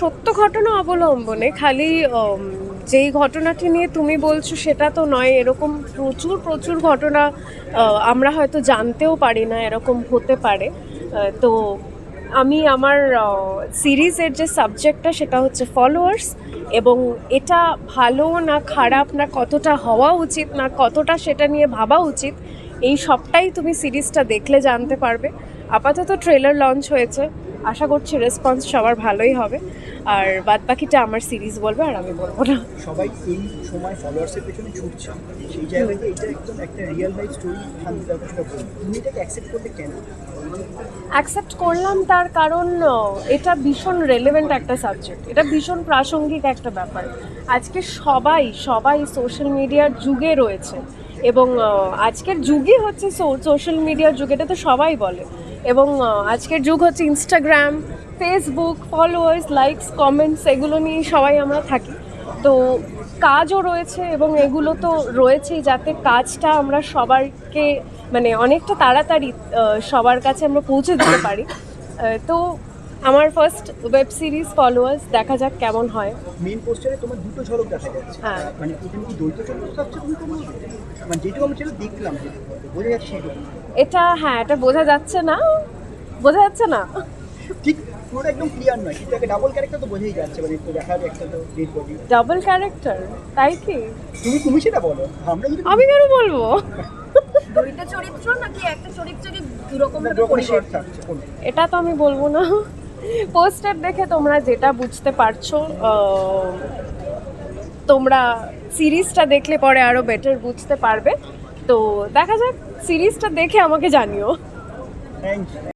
সত্য ঘটনা অবলম্বনে খালি যেই ঘটনাটি নিয়ে তুমি বলছো সেটা তো নয়, এরকম প্রচুর প্রচুর ঘটনা আমরা হয়তো জানতেও পারি না এরকম হতে পারে। তো আমি আমার সিরিজের যে সাবজেক্টটা সেটা হচ্ছে ফলোয়ার্স এবং এটা ভালো না খারাপ না কতটা হওয়া উচিত না কতটা সেটা নিয়ে ভাবা উচিত, এই সবটাই তুমি সিরিজটা দেখলে জানতে পারবে। আপাতত ট্রেলার লঞ্চ হয়েছে। আশা করছি রেসপন্স সবার ভালোই হবে। আর বাদ বাকিটা আমার সিরিজ বলবে আর আমি বলব না। সবাই এই সময় ফলোয়ার্সের পেছনে ছুটছে। সেই জায়গাতে এটা একদম একটা রিয়েল লাইফ স্টোরি কিছুটা তুমি এটাকে অ্যাকসেপ্ট করতে কেন? অ্যাকসেপ্ট করলাম তার কারণ এটা ভীষণ রেলেভেন্ট একটা সাবজেক্ট এটা ভীষণ প্রাসঙ্গিক একটা ব্যাপার। আজকে সবাই সবাই সোশ্যাল মিডিয়ার যুগে রয়েছে। এবং আজকের যুগই হচ্ছে সোশ্যাল মিডিয়ার যুগ। এটা তো সবাই বলে। এবং আজকের যুগ হচ্ছে Instagram Facebook followers likes comments এগুলো নিয়ে সবাই আমরা থাকি। তো কাজও রয়েছে এবং এগুলো তো রয়েছেই যাতে কাজটা আমরা সবারকে মানে অনেকটা তাড়াতাড়ি সবার কাছে আমরা পৌঁছে দিতে পারি। তো আমার ফার্স্ট ওয়েব সিরিজ ফলোয়ার্স দেখা যাক কেমন হয়। মেন পোস্টারে তোমার দুটো ঝলক দেখা যাচ্ছে। হ্যাঁ। মানে এখানে কি দ্বৈত চরিত্র থাকছে তুমি কোনো মানে যেটুকু আমি সেটা দেখলাম বোঝা যাচ্ছে এটা হ্যাঁ এটা বোঝা যাচ্ছে না। বোঝা যাচ্ছে না। ঠিক পুরোটা একদম ক্লিয়ার নয়। কিন্তু একটা ডাবল ক্যারেক্টার তো বোঝাই যাচ্ছে মানে একটু দেখা যাচ্ছে একটা তো ডেড বডি ডাবল ক্যারেক্টার তাই কি? তুমি তুমি সেটা বলো। আমরা যদি আমি কেন বলব? দুইটা চরিত্র নাকি একটা চরিত্রেরই দুরকম? এটা তো আমি বলব না। পোস্টার দেখে তোমরা যেটা বুঝতে পারছ তোমরা সিরিজটা দেখলে পরে আরও বেটার বুঝতে পারবে তো দেখা যাক, সিরিজটা দেখে আমাকে জানিও.